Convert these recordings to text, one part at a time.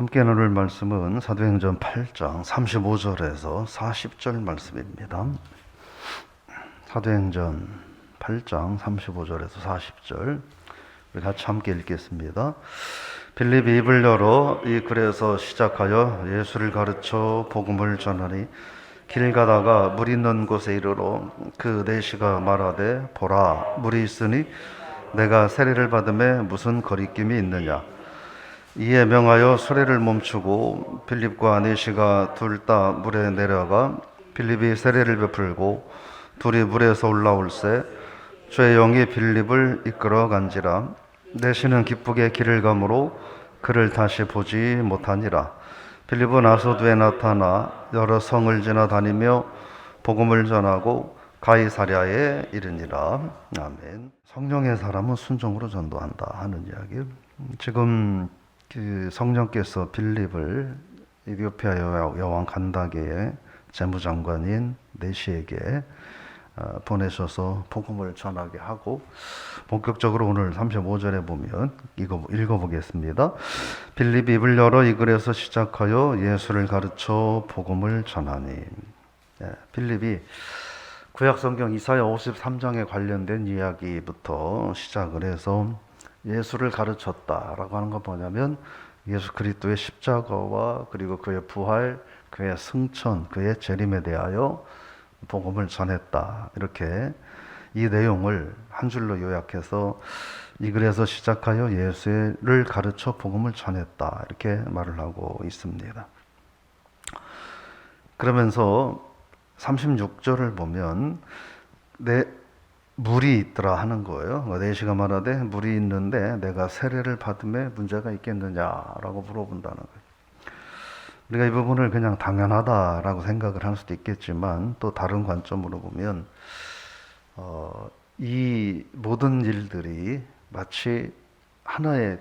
함께 나눌 말씀은 사도행전 8장 35절에서 40절 말씀입니다. 사도행전 8장 35절에서 40절 우리 같이 함께 읽겠습니다. 빌립이 입을 열어 이 글에서 시작하여 예수를 가르쳐 복음을 전하니 길 가다가 물 있는 곳에 이르러 그 내시가 말하되 보라 물이 있으니 내가 세례를 받음에 무슨 거리낌이 있느냐 이에 명하여 수레를 멈추고 빌립과 내시가 둘 다 물에 내려가 빌립이 세례를 베풀고 둘이 물에서 올라올세 주의 영이 빌립을 이끌어 간지라. 내시는 기쁘게 길을 가므로 그를 다시 보지 못하니라. 빌립은 아소도에 나타나 여러 성을 지나 다니며 복음을 전하고 가이사랴에 이르니라. 아멘. 성령의 사람은 순종으로 전도한다 하는 이야기. 지금 그 성령께서 빌립을 이디오피아 여왕- 간다게의 재무장관인 네시에게 어, 보내셔서 복음을 전하게 하고 본격적으로 오늘 35절에 보면 이거 읽어보겠습니다. 빌립이 입을 열어 이 글에서 시작하여 예수를 가르쳐 복음을 전하니 예, 빌립이 구약 성경 이사야 53장에 관련된 이야기부터 시작을 해서 예수를 가르쳤다라고 하는 건 뭐냐면 예수 그리스도의 십자가와 그리고 그의 부활, 그의 승천, 그의 재림에 대하여 복음을 전했다. 이렇게 이 내용을 한 줄로 요약해서 이 글에서 시작하여 예수를 가르쳐 복음을 전했다. 이렇게 말을 하고 있습니다. 그러면서 36절을 보면 내 물이 있더라 하는 거예요. 내시가 말하되 물이 있는데 내가 세례를 받음에 문제가 있겠느냐라고 물어본다는 거예요. 우리가 이 부분을 그냥 당연하다라고 생각을 할 수도 있겠지만 또 다른 관점으로 보면 어, 이 모든 일들이 마치 하나의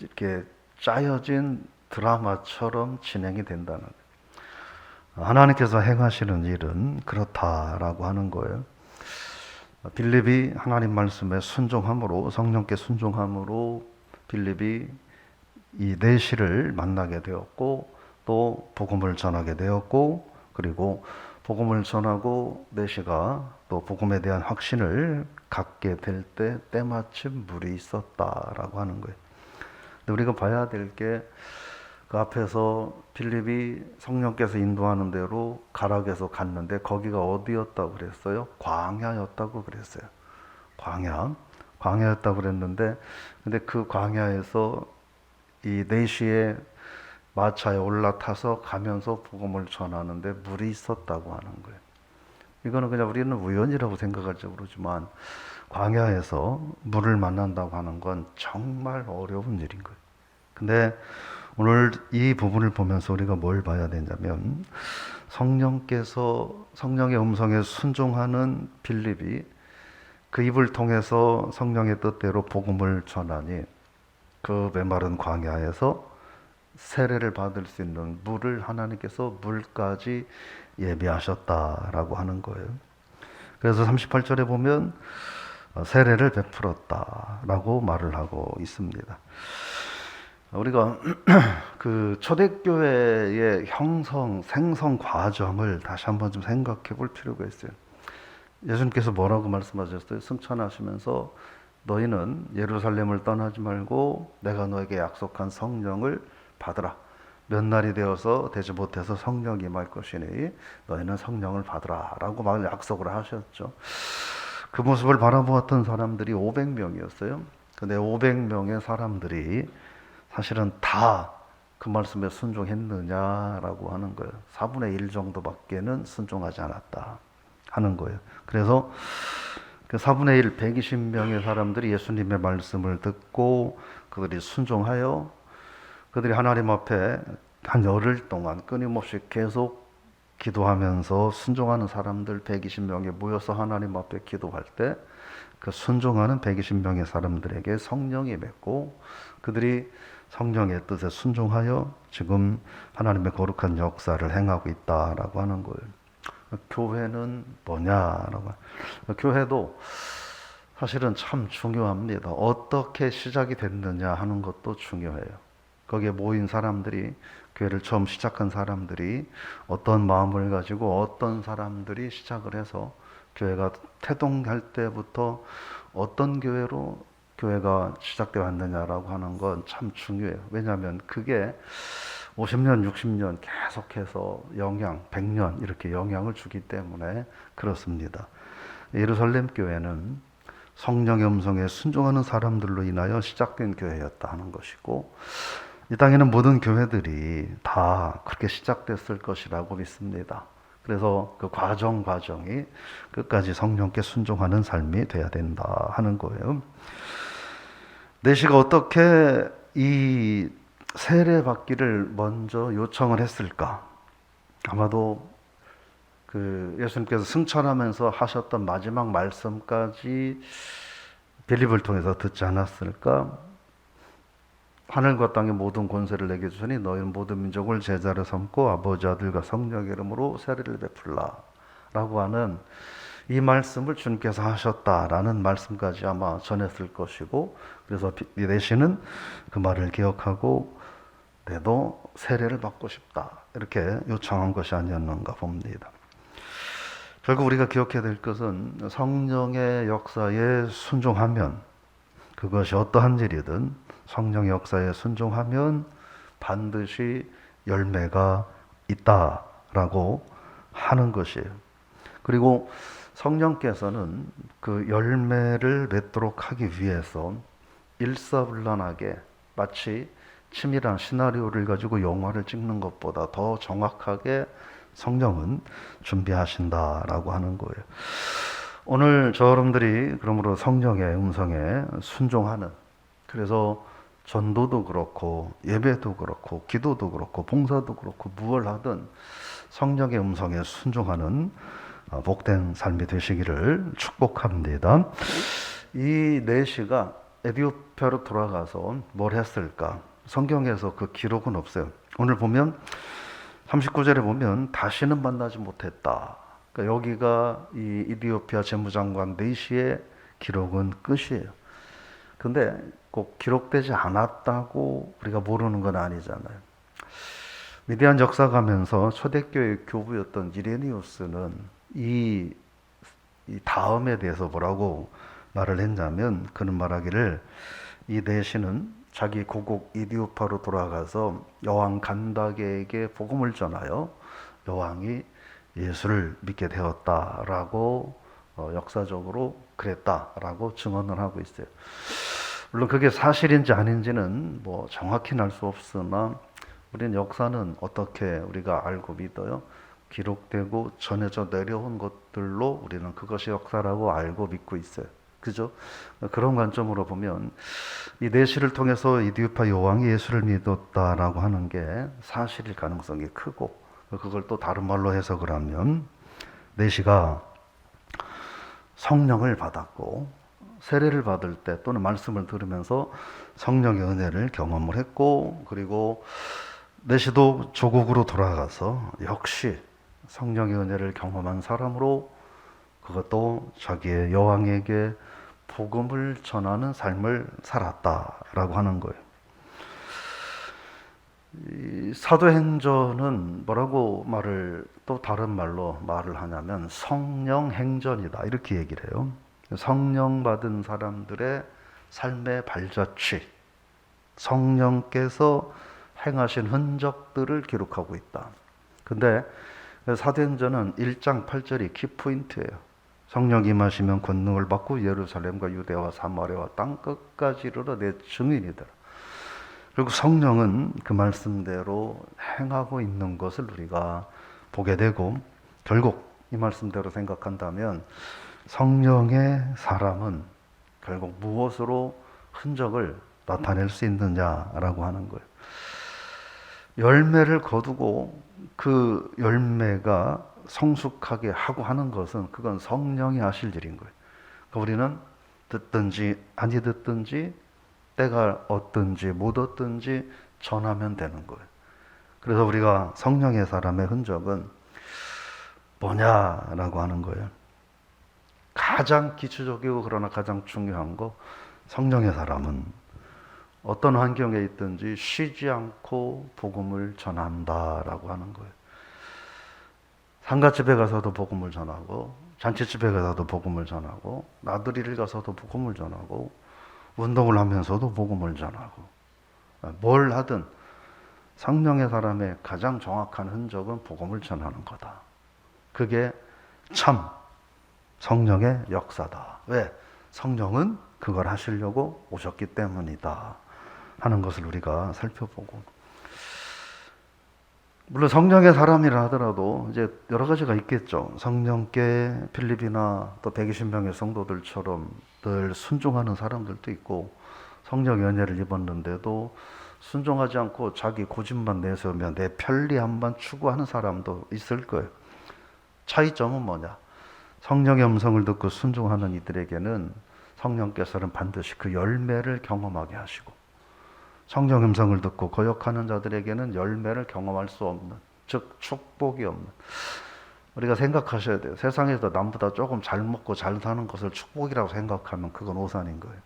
이렇게 짜여진 드라마처럼 진행이 된다는 거예요. 하나님께서 행하시는 일은 그렇다라고 하는 거예요. 빌립이 하나님 말씀에 순종함으로 성령께 순종함으로 빌립이 이 내시를 만나게 되었고 또 복음을 전하게 되었고 그리고 복음을 전하고 내시가 또 복음에 대한 확신을 갖게 될 때 때마침 물이 있었다라고 하는 거예요. 근데 우리가 봐야 될게 그 앞에서 빌립이 성령께서 인도하는 대로 가락에서 갔는데 거기가 어디였다고 그랬어요? 광야였다고 그랬어요. 광야. 광야였다고 그랬는데 근데 그 광야에서 이 4시에 마차에 올라타서 가면서 복음을 전하는데 물이 있었다고 하는 거예요. 이거는 그냥 우리는 우연이라고 생각할지 모르지만 광야에서 물을 만난다고 하는 건 정말 어려운 일인 거예요. 근데 오늘 이 부분을 보면서 우리가 뭘 봐야 되냐면 성령께서 성령의 음성에 순종하는 빌립이 그 입을 통해서 성령의 뜻대로 복음을 전하니 그 메마른 광야에서 세례를 받을 수 있는 물을 하나님께서 물까지 예비하셨다라고 하는 거예요. 그래서 38절에 보면 어, 세례를 베풀었다라고 말을 하고 있습니다. 우리가 그 초대교회의 형성, 생성 과정을 다시 한번 좀 생각해 볼 필요가 있어요. 예수님께서 뭐라고 말씀하셨어요? 승천하시면서 너희는 예루살렘을 떠나지 말고 내가 너에게 약속한 성령을 받으라. 몇 날이 되어서 되지 못해서 성령이 임할 것이니 너희는 성령을 받으라라고 막 약속을 하셨죠. 그 모습을 바라보았던 사람들이 500명이었어요. 근데 500명의 사람들이 사실은 다 그 말씀에 순종했느냐라고 하는 거예요. 4분의 1 정도밖에는 순종하지 않았다 하는 거예요. 그래서 그 4분의 1, 120명의 사람들이 예수님의 말씀을 듣고 그들이 순종하여 그들이 하나님 앞에 한 열흘 동안 끊임없이 계속 기도하면서 순종하는 사람들 120명이 모여서 하나님 앞에 기도할 때 그 순종하는 120명의 사람들에게 성령이 맺고 그들이 성령의 뜻에 순종하여 지금 하나님의 거룩한 역사를 행하고 있다라고 하는 거예요. 교회는 뭐냐라고. 교회도 사실은 참 중요합니다. 어떻게 시작이 됐느냐 하는 것도 중요해요. 거기에 모인 사람들이 교회를 처음 시작한 사람들이 어떤 마음을 가지고 어떤 사람들이 시작을 해서 교회가 태동할 때부터 어떤 교회로 교회가 시작되어 왔느냐라고 하는 건 참 중요해요. 왜냐하면 그게 50년, 60년 계속해서 영향, 100년 이렇게 영향을 주기 때문에 그렇습니다. 예루살렘 교회는 성령의 음성에 순종하는 사람들로 인하여 시작된 교회였다 하는 것이고 이 땅에는 모든 교회들이 다 그렇게 시작됐을 것이라고 믿습니다. 그래서 그 과정 과정이 끝까지 성령께 순종하는 삶이 돼야 된다 하는 거예요. 내시가 어떻게 이 세례 받기를 먼저 요청을 했을까? 아마도 그 예수님께서 승천하면서 하셨던 마지막 말씀까지 빌립을 통해서 듣지 않았을까? 하늘과 땅의 모든 권세를 내게 주시니 너희는 모든 민족을 제자로 삼고 아버지 아들과 성령의 이름으로 세례를 베풀라라고 하는 이 말씀을 주님께서 하셨다라는 말씀까지 아마 전했을 것이고 그래서 내시는 그 말을 기억하고 내도 세례를 받고 싶다 이렇게 요청한 것이 아니었는가 봅니다. 결국 우리가 기억해야 될 것은 성령의 역사에 순종하면 그것이 어떠한 일이든 성령의 역사에 순종하면 반드시 열매가 있다라고 하는 것이에요. 그리고 성령께서는 그 열매를 맺도록 하기 위해서 일사불란하게 마치 치밀한 시나리오를 가지고 영화를 찍는 것보다 더 정확하게 성령은 준비하신다라고 하는 거예요. 오늘 저 여러분들이 그러므로 성령의 음성에 순종하는 그래서 전도도 그렇고 예배도 그렇고 기도도 그렇고 봉사도 그렇고 무엇 하든 성령의 음성에 순종하는 어, 복된 삶이 되시기를 축복합니다. 이 내시가 에디오피아로 돌아가서 뭘 했을까? 성경에서 그 기록은 없어요. 오늘 보면 39절에 보면 다시는 만나지 못했다. 그러니까 여기가 이 이디오피아 재무장관 네시의 기록은 끝이에요. 근데 꼭 기록되지 않았다고 우리가 모르는 건 아니잖아요. 위대한 역사가면서 초대교회 교부였던 이레니우스는 이, 이 다음에 대해서 뭐라고 말을 했냐면 그는 말하기를 이 내시는 자기 고국 이디오파로 돌아가서 여왕 간다게에게 복음을 전하여 여왕이 예수를 믿게 되었다라고 어, 역사적으로 그랬다라고 증언을 하고 있어요. 물론 그게 사실인지 아닌지는 뭐 정확히는 알 수 없으나 우리는 역사는 어떻게 우리가 알고 믿어요? 기록되고 전해져 내려온 것들로 우리는 그것이 역사라고 알고 믿고 있어요. 그죠? 그런 관점으로 보면 이 내시를 통해서 이디오파 여왕이 예수를 믿었다라고 하는 게 사실일 가능성이 크고 그걸 또 다른 말로 해석을 하면 내시가 성령을 받았고 세례를 받을 때 또는 말씀을 들으면서 성령의 은혜를 경험을 했고 그리고 내시도 조국으로 돌아가서 역시 성령의 은혜를 경험한 사람으로 그것도 자기의 여왕에게 복음을 전하는 삶을 살았다라고 하는 거예요. 이 사도행전은 뭐라고 말을 또 다른 말로 말을 하냐면 성령 행전이다 이렇게 얘기를 해요. 성령 받은 사람들의 삶의 발자취, 성령께서 행하신 흔적들을 기록하고 있다. 근데 사도행전은 1장 8절이 키포인트예요. 성령 임하시면 권능을 받고 예루살렘과 유대와 사마리아와 땅 끝까지 이르러 내 증인이더라. 그리고 성령은 그 말씀대로 행하고 있는 것을 우리가 보게 되고 결국 이 말씀대로 생각한다면 성령의 사람은 결국 무엇으로 흔적을 나타낼 수 있느냐라고 하는 거예요. 열매를 거두고 그 열매가 성숙하게 하고 하는 것은 그건 성령이 하실 일인 거예요. 그러니까 우리는 듣든지 아니 듣든지 때가 어떤지 못 어떤지 전하면 되는 거예요. 그래서 우리가 성령의 사람의 흔적은 뭐냐라고 하는 거예요. 가장 기초적이고 그러나 가장 중요한 거 성령의 사람은 어떤 환경에 있든지 쉬지 않고 복음을 전한다라고 하는 거예요. 상가집에 가서도 복음을 전하고 잔치집에 가서도 복음을 전하고 나들이를 가서도 복음을 전하고 운동을 하면서도 복음을 전하고 뭘 하든 성령의 사람의 가장 정확한 흔적은 복음을 전하는 거다. 그게 참 성령의 역사다. 왜? 성령은 그걸 하시려고 오셨기 때문이다. 하는 것을 우리가 살펴보고. 물론 성령의 사람이라 하더라도 이제 여러 가지가 있겠죠. 성령께 필립이나 또 120명의 성도들처럼 늘 순종하는 사람들도 있고 성령 연애를 입었는데도 순종하지 않고 자기 고집만 내세우며 내 편리함만 추구하는 사람도 있을 거예요. 차이점은 뭐냐? 성령의 음성을 듣고 순종하는 이들에게는 성령께서는 반드시 그 열매를 경험하게 하시고 성령 음성을 듣고 거역하는 자들에게는 열매를 경험할 수 없는 즉 축복이 없는 우리가 생각하셔야 돼요. 세상에서 남보다 조금 잘 먹고 잘 사는 것을 축복이라고 생각하면 그건 오산인 거예요.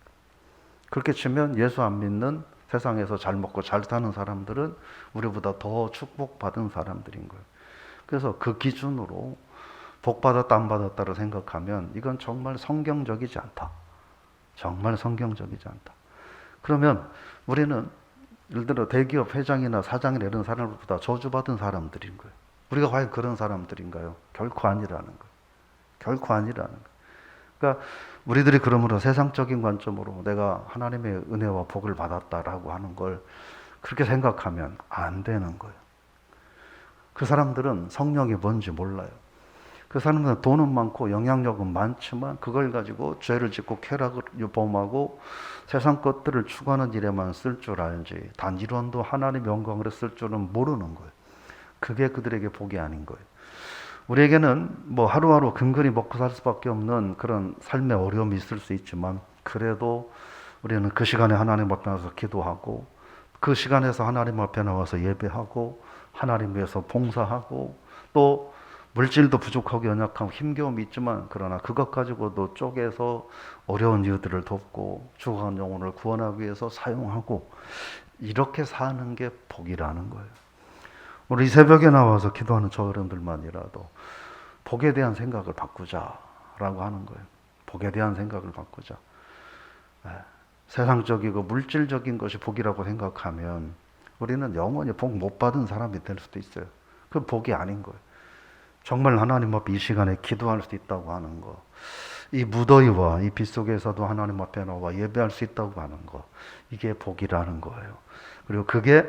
그렇게 치면 예수 안 믿는 세상에서 잘 먹고 잘 사는 사람들은 우리보다 더 축복받은 사람들인 거예요. 그래서 그 기준으로 복 받았다 안 받았다를 생각하면 이건 정말 성경적이지 않다. 정말 성경적이지 않다. 그러면 우리는 예를 들어 대기업 회장이나 사장이나 이런 사람들보다 저주받은 사람들인 거예요. 우리가 과연 그런 사람들인가요? 결코 아니라는 거예요. 결코 아니라는 거예요. 그러니까 우리들이 그러므로 세상적인 관점으로 내가 하나님의 은혜와 복을 받았다라고 하는 걸 그렇게 생각하면 안 되는 거예요. 그 사람들은 성령이 뭔지 몰라요. 그 사람들은 돈은 많고 영향력은 많지만 그걸 가지고 죄를 짓고 쾌락을 범하고 세상 것들을 추구하는 일에만 쓸 줄 알지 단일원도 하나님의 영광으로 쓸 줄은 모르는 거예요. 그게 그들에게 복이 아닌 거예요. 우리에게는 뭐 하루하루 근근히 먹고 살 수밖에 없는 그런 삶의 어려움이 있을 수 있지만 그래도 우리는 그 시간에 하나님 앞에 나와서 기도하고 그 시간에서 하나님 앞에 나와서 예배하고 하나님 위해서 봉사하고 또 물질도 부족하고 연약하고 힘겨움이 있지만 그러나 그것 가지고도 쪼개서 어려운 이웃들을 돕고 죽어간 영혼을 구원하기 위해서 사용하고 이렇게 사는 게 복이라는 거예요. 우리 이 새벽에 나와서 기도하는 저 여러분들만이라도 복에 대한 생각을 바꾸자라고 하는 거예요. 복에 대한 생각을 바꾸자. 예, 세상적이고 물질적인 것이 복이라고 생각하면 우리는 영원히 복 못 받은 사람이 될 수도 있어요. 그 복이 아닌 거예요. 정말 하나님 앞에 이 시간에 기도할 수 있다고 하는 거. 이 무더위와 이 빛 속에서도 하나님 앞에 나와 예배할 수 있다고 하는 거. 이게 복이라는 거예요. 그리고 그게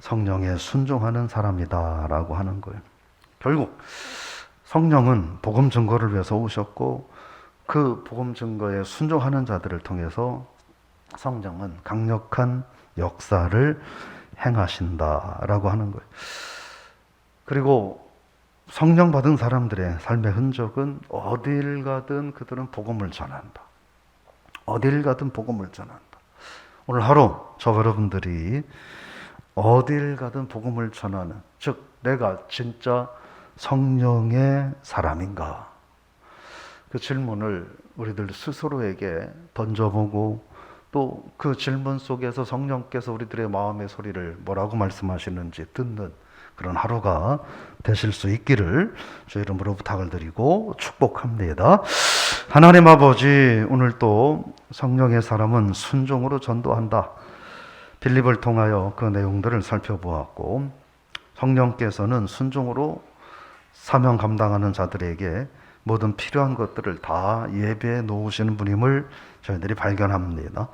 성령에 순종하는 사람이다라고 하는 거예요. 결국 성령은 복음 증거를 위해서 오셨고 그 복음 증거에 순종하는 자들을 통해서 성령은 강력한 역사를 행하신다라고 하는 거예요. 그리고 성령 받은 사람들의 삶의 흔적은 어딜 가든 그들은 복음을 전한다. 어딜 가든 복음을 전한다. 오늘 하루 저 여러분들이 어딜 가든 복음을 전하는 즉 내가 진짜 성령의 사람인가? 그 질문을 우리들 스스로에게 던져보고 또 그 질문 속에서 성령께서 우리들의 마음의 소리를 뭐라고 말씀하시는지 듣는 그런 하루가 되실 수 있기를 주 이름으로 부탁을 드리고 축복합니다. 하나님 아버지 오늘 또 성령의 사람은 순종으로 전도한다. 빌립을 통하여 그 내용들을 살펴보았고 성령께서는 순종으로 사명 감당하는 자들에게 모든 필요한 것들을 다 예배해 놓으시는 분임을 저희들이 발견합니다.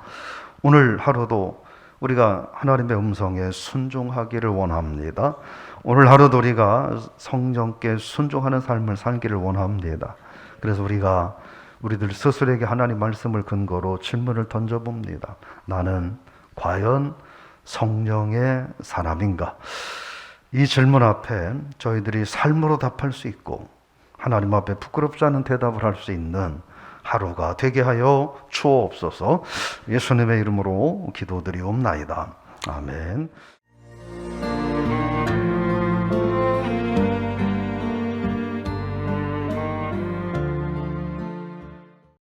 오늘 하루도 우리가 하나님의 음성에 순종하기를 원합니다. 오늘 하루도 우리가 성령께 순종하는 삶을 살기를 원합니다. 그래서 우리가 우리들 스스로에게 하나님 말씀을 근거로 질문을 던져봅니다. 나는 과연 성령의 사람인가? 이 질문 앞에 저희들이 삶으로 답할 수 있고 하나님 앞에 부끄럽지 않은 대답을 할 수 있는 하루가 되게 하여 주옵소서 예수님의 이름으로 기도드리옵나이다. 아멘.